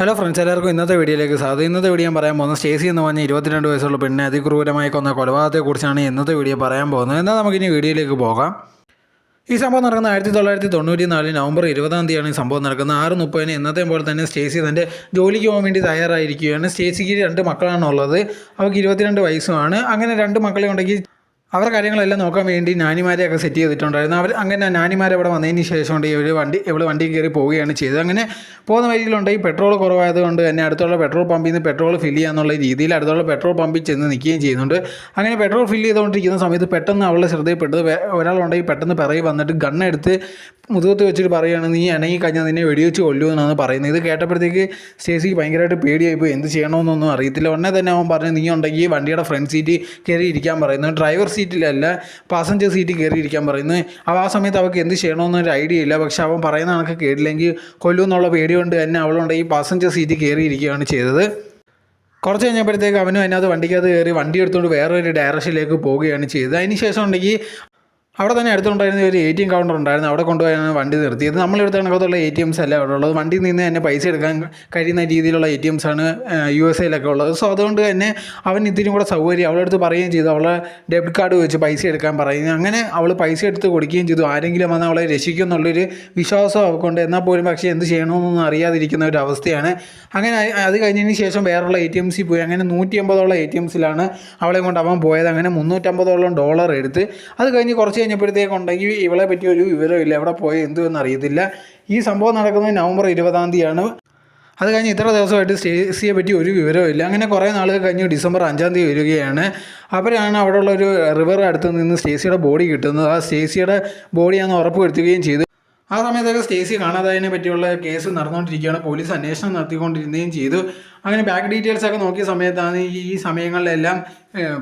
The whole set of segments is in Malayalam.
ഹലോ ഫ്രണ്ട്സ് എല്ലാവർക്കും ഇന്നത്തെ വീഡിയോയിലേക്ക് സാധ്യത ഇന്നത്തെ വീഡിയോ ഞാൻ പറയാൻ പോകുന്നത് സ്റ്റേസി എന്ന് പറഞ്ഞ ഇരുപത്തിരണ്ട് വയസ്സുള്ള പെണ്ണിനെ അതിക്രൂരമായി കൊന്ന കൊലപാതകത്തെക്കുറിച്ചാണ് ഇന്നത്തെ വീഡിയോ പറയാൻ പോകുന്നത്. എന്നാൽ നമുക്കിനി വീഡിയോയിലേക്ക് പോകാം. ഈ സംഭവം നടക്കുന്ന ആയിരത്തി തൊള്ളായിരത്തി തൊണ്ണൂറ്റി നാല് നവംബർ ഇരുപതാം തീയതിയാണ് ഈ സംഭവം നടക്കുന്നത്. ആറ് മുപ്പതിന് ഇന്നത്തെ പോലെ തന്നെ സ്റ്റേസി തന്റെ ജോലിക്ക് പോകാൻ വേണ്ടി തയ്യാറായിരിക്കുകയാണ്. സ്റ്റേസിക്ക് രണ്ട് മക്കളാണുള്ളത്. അവർക്ക് ഇരുപത്തിരണ്ട് വയസ്സുമാണ്. അങ്ങനെ രണ്ട് മക്കളെ ഉണ്ടെങ്കിൽ അവർ കാര്യങ്ങളെല്ലാം നോക്കാൻ വേണ്ടി നാനിമാരെയൊക്കെ സെറ്റ് ചെയ്തിട്ടുണ്ടായിരുന്നു. അവർ അങ്ങനെ നാനിമാരെ ഇവിടെ വന്നതിന് ശേഷം ഇവർ വണ്ടി ഇവിടെ വണ്ടി കയറി പോവുകയാണ് ചെയ്തത്. അങ്ങനെ പോകുന്ന വഴിയിലുണ്ട്. ഈ പെട്രോൾ കുറവായതുകൊണ്ട് തന്നെ അടുത്തുള്ള പെട്രോൾ പമ്പിൽ നിന്ന് പെട്രോൾ ഫില്ല് ചെയ്യാന്നുള്ള രീതിയിൽ അടുത്തുള്ള പെട്രോൾ പമ്പിൽ ചെന്ന് നിൽക്കുകയും ചെയ്യുന്നുണ്ട്. അങ്ങനെ പെട്രോൾ ഫില്ല് ചെയ്തുകൊണ്ടിരിക്കുന്ന സമയത്ത് പെട്ടെന്ന് അവളുടെ ശ്രദ്ധയിൽപ്പെട്ടത് ഒരാളുണ്ടെങ്കിൽ പെട്ടെന്ന് പിറകെ വന്നിട്ട് ഗണ്ണെടുത്ത് മുതുകത്ത് വെച്ചിട്ട് പറയുകയാണ് നീ ഇണങ്ങി കഴിഞ്ഞാൽ നിന്നെ വെടിവെച്ച് കൊല്ലുമെന്നാണ് പറയുന്നത്. ഇത് കേട്ടപ്പോഴത്തേക്ക് സ്റ്റേസിക്ക് ഭയങ്കരമായിട്ട് പേടിയായിപ്പോയി. എന്ത് ചെയ്യണമെന്നൊന്നും അറിയത്തില്ല. ഉടനെ തന്നെ അവൻ പറഞ്ഞു നീ ഉണ്ടെങ്കിൽ വണ്ടിയുടെ ഫ്രണ്ട് സീറ്റ് കയറി ഇരിക്കാൻ പറയുന്നു. ഡ്രൈവർ സീറ്റിലല്ല പാസഞ്ചർ സീറ്റിൽ കയറി ഇരിക്കാൻ പറയുന്നു അപ്പോൾ ആ സമയത്ത് അവൾക്ക് എന്ത് ചെയ്യണമെന്നൊരു ഐഡിയ ഇല്ല. പക്ഷെ അവൻ പറയുന്ന കണക്ക് കേട്ടില്ലെങ്കിൽ കൊല്ലുമെന്നുള്ള പേടി കൊണ്ട് തന്നെ അവളുണ്ട് ഈ പാസഞ്ചർ സീറ്റിൽ കയറി ഇരിക്കുകയാണ് ചെയ്തത്. കുറച്ച് കഴിഞ്ഞപ്പോഴത്തേക്ക് അവനും അതിനകത്ത് വണ്ടിക്കകത്ത് കയറി വണ്ടി എടുത്തുകൊണ്ട് വേറൊരു ഡയറക്ഷനിലേക്ക് പോവുകയാണ് ചെയ്തത്. അതിന് ശേഷം ഉണ്ടെങ്കിൽ അവിടെ തന്നെ അടുത്തുണ്ടായിരുന്ന ഒരു എ ടി എം കൗണ്ടർ ഉണ്ടായിരുന്നു. അവിടെ കൊണ്ടുപോയാണ് വണ്ടി നിർത്തിയത്. നമ്മളെടുത്ത കണക്കത്തുള്ള എ ടി എംസ് അവിടെ ഉള്ളത്? വണ്ടിയിൽ നിന്ന് തന്നെ പൈസ എടുക്കാൻ കഴിയുന്ന രീതിയിലുള്ള എ ടി എംസ് ആണ് യു എസ് എയിലൊക്കെ ഉള്ളത്. സോ അതുകൊണ്ട് തന്നെ അവൻ ഇതിനും കൂടെ സൗകര്യം അവളുടെ അടുത്ത് പറയുകയും ചെയ്തു. അവളെ ഡെബിറ്റ് കാർഡ് വെച്ച് പൈസ എടുക്കാൻ പറയുന്നു. അങ്ങനെ അവൾ പൈസ എടുത്ത് കൊടുക്കുകയും ചെയ്തു. ആരെങ്കിലും വന്ന് അവളെ രക്ഷിക്കും എന്നുള്ളൊരു വിശ്വാസം അവൾക്കുണ്ട് എന്നാൽ പോലും പക്ഷേ എന്ത് ചെയ്യണമെന്നൊന്നും അറിയാതിരിക്കുന്ന ഒരു അവസ്ഥയാണ്. അങ്ങനെ അത് കഴിഞ്ഞതിന് ശേഷം വേറെയുള്ള എ ടി എംസിൽ പോയി. അങ്ങനെ നൂറ്റി അമ്പതോളം എ ടി എംസിലാണ് അവളെ കൊണ്ട് അവൻ പോയത്. അങ്ങനെ മുന്നൂറ്റമ്പതോളം ഡോളർ എടുത്ത്. അത് കഴിഞ്ഞ് കുറച്ച് കഴിഞ്ഞപ്പോഴത്തേക്കുണ്ടെങ്കിൽ ഇവളെ പറ്റി ഒരു വിവരമില്ല. എവിടെ പോയി എന്തുവെന്ന് അറിയത്തില്ല. ഈ സംഭവം നടക്കുന്നത് നവംബർ ഇരുപതാം തീയതിയാണ്. അത് കഴിഞ്ഞ് ഇത്ര ദിവസമായിട്ട് സ്റ്റേസിയെ പറ്റി ഒരു വിവരമില്ല അങ്ങനെ കുറേ നാൾ കഴിഞ്ഞ് ഡിസംബർ അഞ്ചാം തീയതി വരികയാണ്. അവരാണ് അവിടെയുള്ള ഒരു റിവർ അടുത്ത് നിന്ന് സ്റ്റേസിയുടെ ബോഡി കിട്ടുന്നത്. ആ സ്റ്റേസിയുടെ ബോഡിയാണെന്ന് ഉറപ്പ് വരുത്തുകയും ചെയ്തു. ആ സമയത്തൊക്കെ സ്റ്റേസി കാണാതായതിനെ പറ്റിയുള്ള കേസ് നടന്നുകൊണ്ടിരിക്കുകയാണ്. പോലീസ് അന്വേഷണം നടത്തിക്കൊണ്ടിരുന്നതും ചെയ്തു. അങ്ങനെ ബാങ്ക് ഡീറ്റെയിൽസ് ഒക്കെ നോക്കിയ സമയത്താണ് ഈ സമയങ്ങളിലെല്ലാം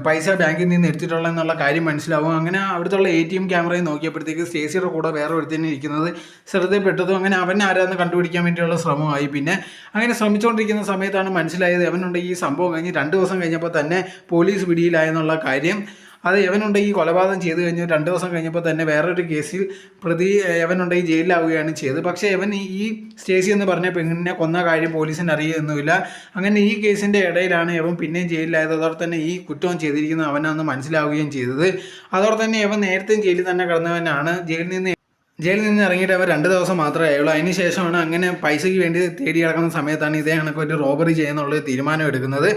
പൈസ ബാങ്കിൽ നിന്ന് എടുത്തിട്ടുള്ള എന്നുള്ള കാര്യം മനസ്സിലാവും. അങ്ങനെ അവിടുത്തെ എ ടി എം ക്യാമറയിൽ നോക്കിയപ്പോഴത്തേക്ക് സ്റ്റേസിയുടെ കൂടെ വേറെ ഒരുത്തന്നെ ഇരിക്കുന്നത് ശ്രദ്ധയിൽപ്പെട്ടതും അങ്ങനെ അവൻ ആരാന്ന് കണ്ടുപിടിക്കാൻ വേണ്ടിയുള്ള ശ്രമമായി പിന്നെ അങ്ങനെ ശ്രമിച്ചുകൊണ്ടിരിക്കുന്ന സമയത്താണ് മനസ്സിലായത് അവനുണ്ട് ഈ സംഭവം കഴിഞ്ഞ് രണ്ട് ദിവസം കഴിഞ്ഞപ്പോൾ തന്നെ പോലീസ് പിടിയിലായെന്നുള്ള കാര്യം. അത് എവനുണ്ടെങ്കിൽ കൊലപാതകം ചെയ്തു കഴിഞ്ഞ് രണ്ട് ദിവസം കഴിഞ്ഞപ്പോൾ തന്നെ വേറൊരു കേസിൽ പ്രതി എവനുണ്ടെങ്കിൽ ജയിലിലാവുകയാണ് ചെയ്തത്. പക്ഷേ എവൻ ഈ- സ്റ്റേസി എന്ന് പറഞ്ഞ പെണ്ണിനെ കൊന്ന കാര്യം പോലീസിന് അറിയുന്നില്ല അങ്ങനെ ഈ കേസിന്റെ ഇടയിലാണ് എവൻ പിന്നെയും ജയിലിലായത്. അതോടെ തന്നെ ഈ കുറ്റവും ചെയ്തിരിക്കുന്ന അവനാണെന്ന് മനസ്സിലാവുകയും ചെയ്തത്. അതോടെ തന്നെ എവൻ നേരത്തെയും ജയിലിൽ തന്നെ കിടന്നവനാണ്. ജയിലിൽ നിന്ന് ജയിലിൽ നിന്ന് ഇറങ്ങിയിട്ട് അവർ രണ്ട് ദിവസം മാത്രമേ ആയുള്ളൂ. അതിന് ശേഷമാണ് അങ്ങനെ പൈസയ്ക്ക് വേണ്ടി തേടി കിടക്കുന്ന സമയത്താണ് ഇതേ കണക്ക് ഒരു റോബറി ചെയ്യുന്നുള്ള തീരുമാനം എടുക്കുന്നത്.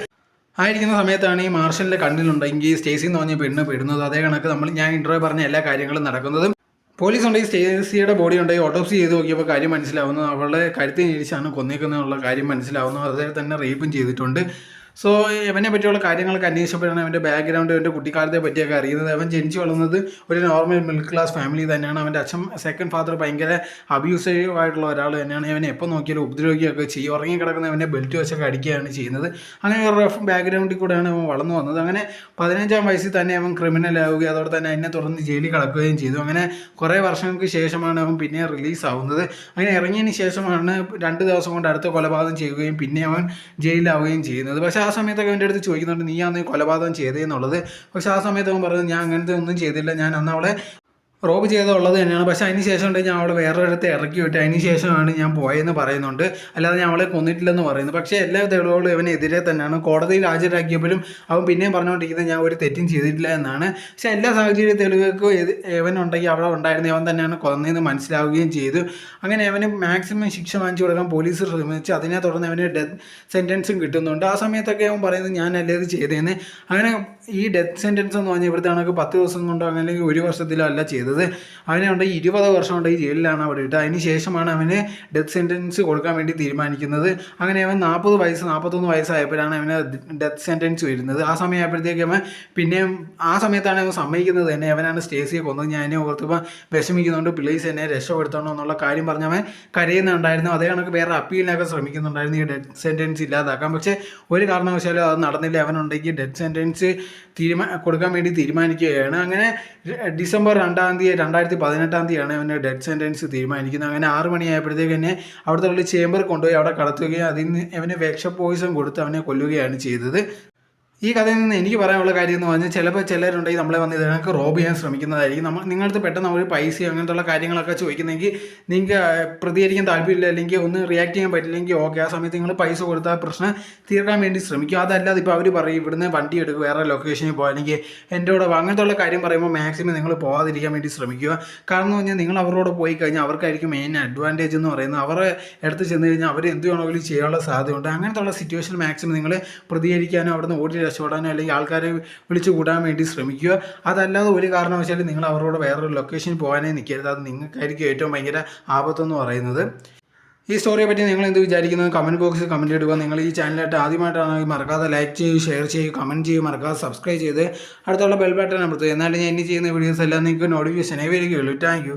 ആയിരിക്കുന്ന സമയത്താണ് ഈ മാർഷലിന്റെ കണ്ണിലുണ്ടെങ്കിൽ സ്റ്റേസി എന്ന് പറഞ്ഞ പെണ്ണ് പെടുന്നത്. അതേ കണക്ക് നമ്മൾ ഞാൻ ഇന്റർവ്യൂ പറഞ്ഞ എല്ലാ കാര്യങ്ങളും നടക്കുന്നതും. പോലീസ് ഉണ്ടെങ്കിൽ സ്റ്റേസിയുടെ ബോഡി ഉണ്ടെങ്കിൽ ഓട്ടോപ്സി ചെയ്ത് നോക്കിയപ്പോൾ കാര്യം മനസ്സിലാവുന്നു അവളെ കരുത്തി ഇരിച്ചാണ് കൊന്നേക്കുന്നതെന്നുള്ള കാര്യം മനസ്സിലാവുന്നു അതേ തന്നെ റേപ്പും ചെയ്തിട്ടുണ്ട്. സോ ഇവനെ പറ്റിയുള്ള കാര്യങ്ങളൊക്കെ അന്വേഷിച്ചപ്പോഴാണ് അവന്റെ ബാക്ക്ഗ്രൗണ്ട് അവന്റെ കുട്ടിക്കാലത്തെ പറ്റിയൊക്കെ അറിയുന്നത്. അവൻ ജനിച്ചു വളർന്നത് ഒരു നോർമൽ മിഡിൽ ക്ലാസ് ഫാമിലി തന്നെയാണ്. അവന്റെ അച്ഛൻ സെക്കൻഡ് ഫാദർ ഭയങ്കര അബ്യൂസീവ് ആയിട്ടുള്ള ഒരാൾ തന്നെയാണ്. അവനെ എപ്പോൾ നോക്കിയാലും ഉപദ്രവിക്കുകയൊക്കെ ചെയ്യും. ഉറങ്ങി കിടക്കുന്ന അവനെ ബെൽറ്റ് വെച്ചൊക്കെ അടിക്കുകയാണ് ചെയ്യുന്നത്. അങ്ങനെ ഒരു റഫ് ബാക്ക്ഗ്രൗണ്ടിൽ കൂടെയാണ് അവൻ വളർന്നു വന്നത്. അങ്ങനെ പതിനഞ്ചാം വയസ്സിൽ തന്നെ അവൻ ക്രിമിനൽ ആവുകയും അതോടെ തന്നെ അതിനെ തുടർന്ന് ജയിലിൽ കിടക്കുകയും ചെയ്തു. അങ്ങനെ കുറേ വർഷങ്ങൾക്ക് ശേഷമാണ് അവൻ പിന്നെ റിലീസ് ആവുന്നത്. അങ്ങനെ ഇറങ്ങിയതിന് ശേഷമാണ് രണ്ട് ദിവസം കൊണ്ട് അടുത്ത കൊലപാതകം ചെയ്യുകയും പിന്നെ അവൻ ജയിലിലാവുകയും ചെയ്യുന്നത്. പക്ഷേ ആ സമയത്തൊക്കെ അവന്റെ അടുത്ത് ചോദിക്കുന്നുണ്ട് നീ അന്ന് കൊലപാതകം ചെയ്തതെന്നുള്ളത് പക്ഷേ ആ സമയത്ത് അവൻ പറയുന്നത് ഞാൻ അങ്ങനത്തെ ഒന്നും ചെയ്തില്ല. ഞാൻ അന്ന് അവളെ റോബ് ചെയ്തുള്ളത് തന്നെയാണ്. പക്ഷേ അതിന് ശേഷം ഉണ്ട് ഞാൻ അവളെ വേറൊരിടത്ത് ഇറക്കി വിട്ട് അതിന് ശേഷമാണ് ഞാൻ പോയെന്ന് പറയുന്നുണ്ട്. അല്ലാതെ ഞാൻ അവളെ കൊന്നിട്ടില്ലെന്ന് പറയുന്നു. പക്ഷേ എല്ലാ തെളിവുകളും ഇവനെതിരെ തന്നെയാണ്. കോടതിയിൽ ഹാജരാക്കിയപ്പോഴും അവൻ പിന്നെയും പറഞ്ഞുകൊണ്ടിരിക്കുന്നത് ഞാൻ ഒരു തെറ്റും ചെയ്തിട്ടില്ല എന്നാണ്. പക്ഷേ എല്ലാ സാഹചര്യ തെളിവുകൾക്കും ഇവൻ ഇവനുണ്ടെങ്കിൽ അവിടെ ഉണ്ടായിരുന്ന ഇവൻ തന്നെയാണ് കൊന്നതെന്ന് മനസ്സിലാവുകയും ചെയ്തു. അങ്ങനെ അവന് മാക്സിമം ശിക്ഷ വാങ്ങിച്ചു കൊടുക്കാൻ പോലീസ് ശ്രമിച്ചു. അതിനെ തുടർന്ന് അവന് ഡെത്ത് സെന്റൻസും കിട്ടുന്നുണ്ട്. ആ സമയത്തൊക്കെ അവൻ പറയുന്നത് ഞാനല്ലേ ഇത് ചെയ്തതെന്ന് അങ്ങനെ ഈ ഡെത്ത് സെന്റൻസ് എന്ന് പറഞ്ഞാൽ ഇവിടുത്തെ കണക്ക് പത്ത് ദിവസം കൊണ്ടോ അങ്ങനെ ഒരു വർഷത്തിലോ അല്ല ചെയ്തത്. അവനെ ഉണ്ടെങ്കിൽ ഇരുപത് വർഷം കൊണ്ട് ഈ ജയിലിലാണ് അവിടെ ഇട്ട് അതിന് ശേഷമാണ് അവന് ഡെത്ത് സെന്റൻസ് കൊടുക്കാൻ വേണ്ടി തീരുമാനിക്കുന്നത്. അങ്ങനെ അവൻ നാൽപ്പത് വയസ്സ് നാൽപ്പത്തൊന്ന് വയസ്സായപ്പോഴാണ് അവന് ഡെത്ത് സെന്റൻസ് വരുന്നത്. ആ സമയമായപ്പോഴത്തേക്ക് അവൻ പിന്നെയും ആ സമയത്താണ് അവൻ സമ്മതിക്കുന്നത് തന്നെ. അവനാണ് സ്റ്റേസിയെ കൊന്നത്. ഞാൻ എന്നെ ഓർത്തപ്പോൾ വിഷമിക്കുന്നുണ്ട്. പ്ലീസ് എന്നെ രക്ഷപ്പെടുത്തണം എന്നുള്ള കാര്യം പറഞ്ഞവൻ കരയുന്നുണ്ടായിരുന്നു. അതേ കണക്ക് വേറെ അപ്പീലിനൊക്കെ ശ്രമിക്കുന്നുണ്ടായിരുന്നു ഈ ഡെത്ത് സെന്റൻസ് ഇല്ലാതാക്കാൻ. പക്ഷേ ഒരു കാരണവശാലും അത് നടന്നില്ല. അവനുണ്ടെങ്കിൽ ഡെത്ത് സെന്റൻസ് തീരുമാ കൊടുക്കാൻ വേണ്ടി തീരുമാനിക്കുകയാണ്. അങ്ങനെ ഡിസംബർ രണ്ടാം രണ്ടായിരത്തി പതിനെട്ടാം തീയതിയാണ് അവന്റെ ഡെഡ് സെന്റൻസ് തീരുമാനിക്കുന്നത്. അങ്ങനെ ആറ് മണിയായപ്പോഴത്തേക്ക് തന്നെ അവിടുത്തെ ഉള്ളിൽ ചേംബർ കൊണ്ടുപോയി അവിടെ കടത്തുകയും അതിൽ നിന്ന് അവന് വിഷ പോയിസൺ കൊടുത്ത് അവനെ കൊല്ലുകയാണ് ചെയ്തത്. ഈ കഥയിൽ നിന്ന് എനിക്ക് പറയാനുള്ള കാര്യം എന്ന് പറഞ്ഞാൽ ചിലപ്പോൾ ചിലരുണ്ടെങ്കിൽ നമ്മളെ വന്ന് ഇതിനൊക്കെ റോബ് ചെയ്യാൻ ശ്രമിക്കുന്നതായിരിക്കും. നമ്മൾ നിങ്ങളുടെ പെട്ടെന്ന് അവർ പൈസ അങ്ങനത്തുള്ള കാര്യങ്ങളൊക്കെ ചോദിക്കുന്നെങ്കിൽ നിങ്ങൾക്ക് പ്രതികരിക്കാൻ താല്പര്യമില്ല അല്ലെങ്കിൽ ഒന്ന് റിയാക്ട് ചെയ്യാൻ പറ്റില്ലെങ്കിൽ ഓക്കെ ആ സമയത്ത് നിങ്ങൾ പൈസ കൊടുത്താൽ പ്രശ്നം തീർക്കാൻ വേണ്ടി ശ്രമിക്കും. അതല്ലാതെ ഇപ്പോൾ അവർ പറയും ഇവിടുന്ന് വണ്ടി എടുക്കുക വേറെ ലൊക്കേഷനിൽ പോകുക അല്ലെങ്കിൽ എന്റെ കൂടെ. അങ്ങനത്തുള്ള കാര്യം പറയുമ്പോൾ മാക്സിമം നിങ്ങൾ പോകാതിരിക്കാൻ വേണ്ടി ശ്രമിക്കുക. കാരണം എന്ന് പറഞ്ഞാൽ നിങ്ങൾ അവരോട് പോയി കഴിഞ്ഞാൽ അവർക്കായിരിക്കും മെയിൻ അഡ്വാന്റേജ് എന്ന് പറയുന്നത്. അവരെ അടുത്ത് ചെന്ന് കഴിഞ്ഞാൽ അവർ എന്ത് വേണമെങ്കിലും ചെയ്യാനുള്ള സാധ്യതയുണ്ട്. അങ്ങനത്തുള്ള സിറ്റുവേഷൻ മാക്സിമം നിങ്ങൾ പ്രതികരിക്കാനോ അവിടുന്ന് ഓടി രക്ഷപ്പെടാനോ അല്ലെങ്കിൽ ആൾക്കാരെ വിളിച്ചു കൂടാൻ വേണ്ടി ശ്രമിക്കുക. അതല്ലാതെ ഒരു കാരണവശാലും നിങ്ങൾ അവരോട് വേറൊരു ലൊക്കേഷനിൽ പോകാനേ നിൽക്കരുത്. അത് നിങ്ങൾക്കായിരിക്കും ഏറ്റവും ഭയങ്കര ആപത്തെന്ന് പറയുന്നത്. ഈ സ്റ്റോറിയെ പറ്റി നിങ്ങൾ എന്ത് വിചാരിക്കുന്നത് കമന്റ് ബോക്സിൽ കമന്റ് ഇടുക. നിങ്ങൾ ഈ ചാനലായിട്ട് ആദ്യമായിട്ടാണെങ്കിൽ മറക്കാതെ ലൈക്ക് ചെയ്യൂ ഷെയർ ചെയ്യൂ കമന്റ് ചെയ്യൂ. മറക്കാതെ സബ്സ്ക്രൈബ് ചെയ്ത് അടുത്തുള്ള ബെൽ ബട്ടൺ അമർത്തുക. എന്നാലും ഞാൻ ഇനി ചെയ്യുന്ന വീഡിയോസ് എല്ലാം നിങ്ങൾക്ക് നോട്ടിഫിക്കേഷനേ വരികയുള്ളൂ. താങ്ക്